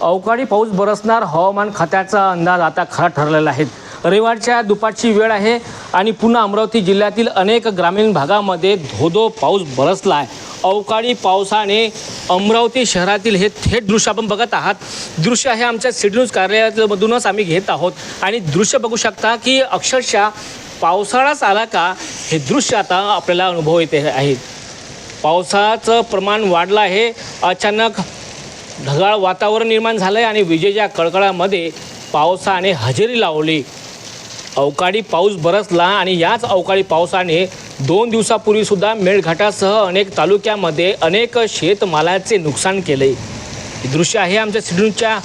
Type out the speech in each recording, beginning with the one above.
अवकाळी पाऊस बरसणार हवामान खात्याचा अंदाज आता खरा ठरलेला आहे. रविवारच्या दुपारची वेळ आहे आणि पुन्हा अमरावती जिल्ह्यातील अनेक ग्रामीण भागामध्ये धोधो पाऊस बरसला आहे अवकाळी पावसाने अमरावती शहरातील हे थेट दृश्य आपण बघत आहात. दृश्य हे आमच्या सिटी न्यूज कार्यालयामधूनच आम्ही घेत आहोत. आणि दृश्य बघू शकता की अक्षरशः पावसाळाच आला का हे दृश्य आता आपल्याला अनुभव येते आहे. पावसाचं प्रमाण वाढलं आहे. अचानक ढगाळ वातावरण निर्माण झालं आहे आणि विजेच्या कडकडामध्ये पावसाने हजेरी लावली. अवकाळी पाऊस बरसला आणि याच अवकाळी पावसाने दोन दिवसापूर्वीसुद्धा मेळघाटासह अनेक तालुक्यामध्ये अनेक शेतमालाचे नुकसान केले. दृश्य आहे आमच्या सिडूनच्या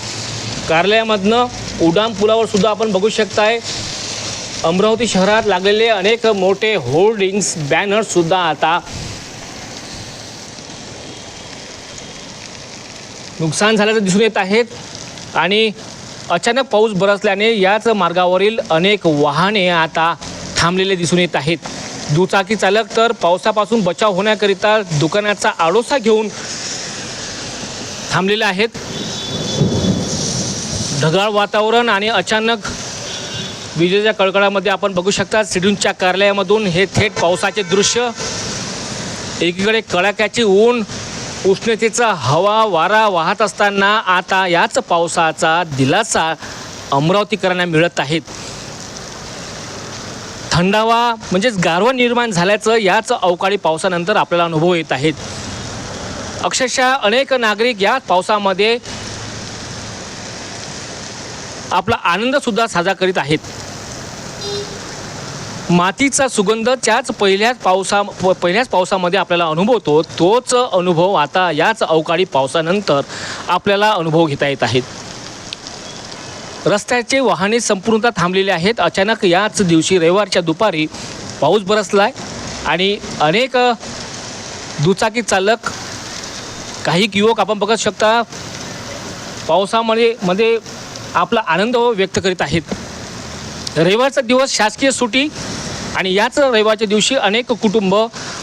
कार्यालयामधनं. उड्डाण पुलावर सुद्धा आपण बघू शकताय. अमरावती शहरात लागलेले अनेक मोठे होर्डिंग्स बॅनर्ससुद्धा आता नुकसान झाल्याचं दिसून येत आहेत. आणि अचानक पाऊस बरसल्याने याच मार्गावरील अनेक वाहने आता थांबलेले दिसून येत आहेत. दुचाकी चालक तर पावसापासून बचाव होण्याकरिता दुकानाचा आडोसा घेऊन थांबलेले आहेत. ढगाळ वातावरण आणि अचानक विजेच्या कडकडामध्ये आपण बघू शकता सिडूनच्या कार्यालयामधून हे थेट पावसाचे दृश्य एकीकडे कडाक्याची ऊन उष्णतेचा हवा वारा वाहत असताना आता याच पावसाचा दिलासा अमरावतीकरांना मिळत आहेत थंडावा म्हणजेच गारवा निर्माण झाल्याचं याच अवकाळी पावसानंतर आपल्याला अनुभव येत आहेत. अक्षरशः अनेक नागरिक या पावसामध्ये आपला आनंदसुद्धा साजरा करीत आहेत. मातीचा सुगंध त्याच पहिल्याच पावसा प- पहिल्याच पावसामध्ये आपल्याला अनुभवतो. तोच अनुभव आता याच अवकाळी पावसानंतर आपल्याला अनुभव घेता येत आहेत. रस्त्याचे वाहने संपूर्णतः थांबलेले आहेत. अचानक याच दिवशी रविवारच्या दुपारी पाऊस बरसला आहे आणि अनेक दुचाकी चालक काही युवक आपण बघत शकता पावसामध्ये मध्ये आपला आनंद व्यक्त करीत आहेत. रविवारचा दिवस शासकीय सुटी आणि याच रविवारच्या दिवशी अनेक कुटुंब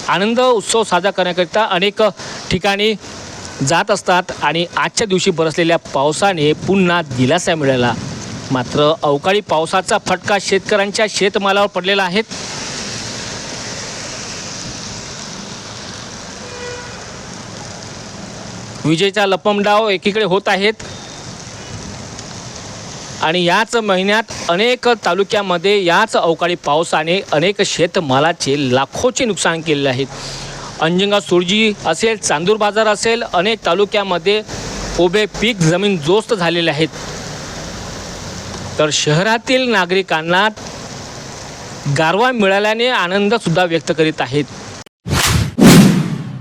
आनंद उत्सव साजरा करण्याकरिता अनेक ठिकाणी जात असतात आणि आजच्या दिवशी बरसलेल्या पावसाने पुन्हा दिलासा मिळाला. मात्र अवकाळी पावसाचा फटका शेतकऱ्यांच्या शेतमालावर पडलेला आहे. विजेचा लपमडाव एकीकडे होत आहेत. आणि याच महिन्यात अनेक तालुक्यामध्ये याच अवकाळी पावसाने अनेक शेतमालाचे लाखोचे नुकसान केलेले आहेत. अंजंगा सुरजी असेल चांदूर बाजार असेल अनेक तालुक्यामध्ये उभे पीक जमीन जोस्त झालेले आहेत. तर शहरातील नागरिकांना गारवा मिळाल्याने आनंदसुद्धा व्यक्त करीत आहेत.